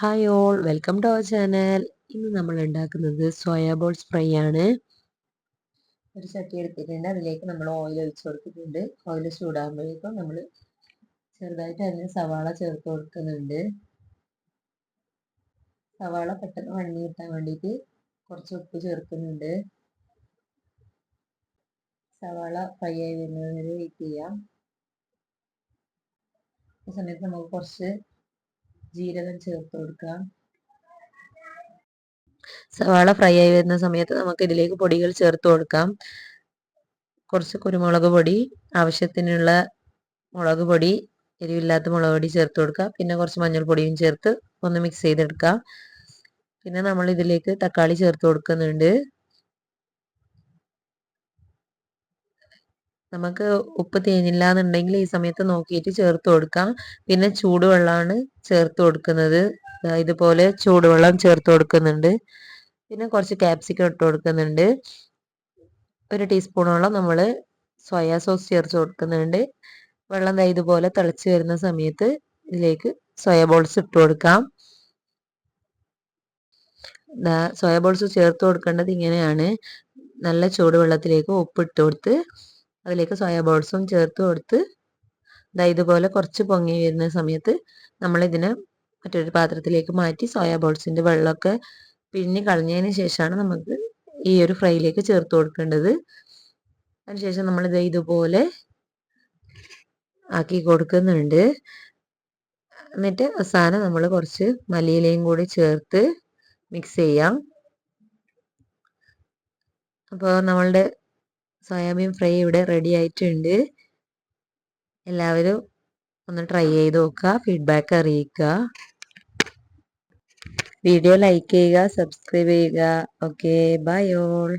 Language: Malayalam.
Hi all welcome to our channel ഇന്ന് നമ്മൾ ഉണ്ടാക്കുന്നത് സോയാ ബോൾസ് ഫ്രൈ ആണ്. ഒരു ചട്ടി എടുത്തിട്ടുണ്ട്. അതിലേക്ക് നമ്മൾ ഓയിൽ ഒഴിച്ചു കൊടുത്തിട്ടുണ്ട്. ഓയിൽ ചൂടാകുമ്പോഴേക്കും നമ്മൾ ചെറുതായിട്ട് അതിന് സവാള ചേർത്ത് കൊടുക്കുന്നുണ്ട്. സവാള പെട്ടെന്ന് വണ്ണി കിട്ടാൻ വേണ്ടിയിട്ട് കുറച്ച് ഉപ്പ് ചേർക്കുന്നുണ്ട്. സവാള ഫ്രൈ ആയി വരുന്നത് വരെ വെയിറ്റ് ചെയ്യാം സമയത്ത് നമുക്ക് കുറച്ച് ജീരകം ചേർത്ത് കൊടുക്കാം. സവാള ഫ്രൈ ആയി വരുന്ന സമയത്ത് നമുക്ക് ഇതിലേക്ക് പൊടികൾ ചേർത്ത് കൊടുക്കാം. കുറച്ച് കുരുമുളക് പൊടി ആവശ്യത്തിനുള്ള മുളക് പൊടി എരിവില്ലാത്ത മുളക് പൊടി ചേർത്ത് കൊടുക്കുക പിന്നെ കുറച്ച് മഞ്ഞൾപ്പൊടിയും ചേർത്ത് ഒന്ന് മിക്സ് ചെയ്തെടുക്കാം. പിന്നെ നമ്മൾ ഇതിലേക്ക് തക്കാളി ചേർത്ത് കൊടുക്കുന്നുണ്ട്. നമുക്ക് ഉപ്പ് തേഞ്ഞില്ല എന്നുണ്ടെങ്കിൽ ഈ സമയത്ത് നോക്കിയിട്ട് ചേർത്ത് കൊടുക്കാം. പിന്നെ ചൂടുവെള്ളമാണ് ചേർത്ത് കൊടുക്കുന്നത്. ഇതുപോലെ ചൂടുവെള്ളം ചേർത്ത് കൊടുക്കുന്നുണ്ട്. പിന്നെ കുറച്ച് ക്യാപ്സിക്കം ഇട്ട് കൊടുക്കുന്നുണ്ട്. ഒരു ടീസ്പൂണോളം നമ്മൾ സോയാ സോസ് ചേർത്ത് കൊടുക്കുന്നുണ്ട്. വെള്ളം ദാ ഇതുപോലെ തിളച്ച് വരുന്ന സമയത്ത് ഇതിലേക്ക് സോയാ ബോൾസ് ഇട്ട് കൊടുക്കാം. സോയാ ബോൾസ് ചേർത്ത് കൊടുക്കേണ്ടത് ഇങ്ങനെയാണ്. നല്ല ചൂടുവെള്ളത്തിലേക്ക് ഉപ്പിട്ട് കൊടുത്ത് അതിലേക്ക് സോയാ ബോൾസും ചേർത്ത് കൊടുത്ത് ഇതാ ഇതുപോലെ കുറച്ച് പൊങ്ങി വരുന്ന സമയത്ത് നമ്മളിതിനെ മറ്റൊരു പാത്രത്തിലേക്ക് മാറ്റി സോയാ ബോൾസിന്റെ വെള്ളമൊക്കെ പിഴിഞ്ഞ് കളഞ്ഞതിന് ശേഷമാണ് നമുക്ക് ഈ ഒരു ഫ്രൈയിലേക്ക് ചേർത്ത് കൊടുക്കേണ്ടത്. അതിനുശേഷം നമ്മളിത് ഇതുപോലെ ആക്കി കൊടുക്കുന്നുണ്ട്. എന്നിട്ട് അവസാനം നമ്മൾ കുറച്ച് മല്ലിയിലയും കൂടി ചേർത്ത് മിക്സ് ചെയ്യാം. അപ്പോൾ നമ്മളുടെ സോയാബീൻ ഫ്രൈ ഇവിടെ റെഡി ആയിട്ടുണ്ട്. എല്ലാവരും ഒന്ന് ട്രൈ ചെയ്ത് നോക്കുക ഫീഡ്ബാക്ക് അറിയിക്കുക. വീഡിയോ ലൈക്ക് ചെയ്യുക സബ്സ്ക്രൈബ് ചെയ്യുക. Okay bye all